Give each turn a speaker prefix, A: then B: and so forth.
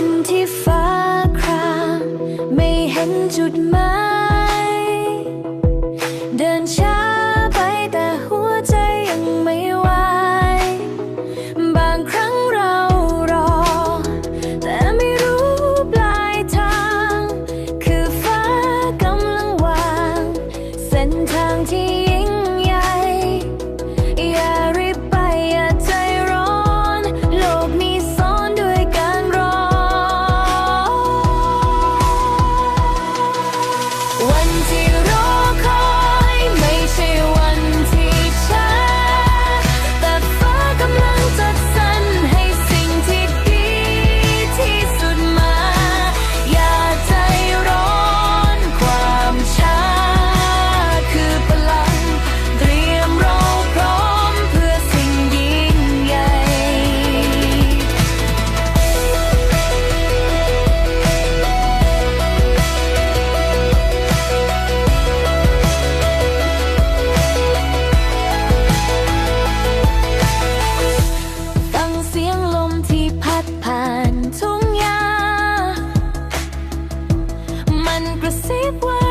A: ันที่ฟ้าครามไม่เห็นจุดหมายเดินช้า and receive what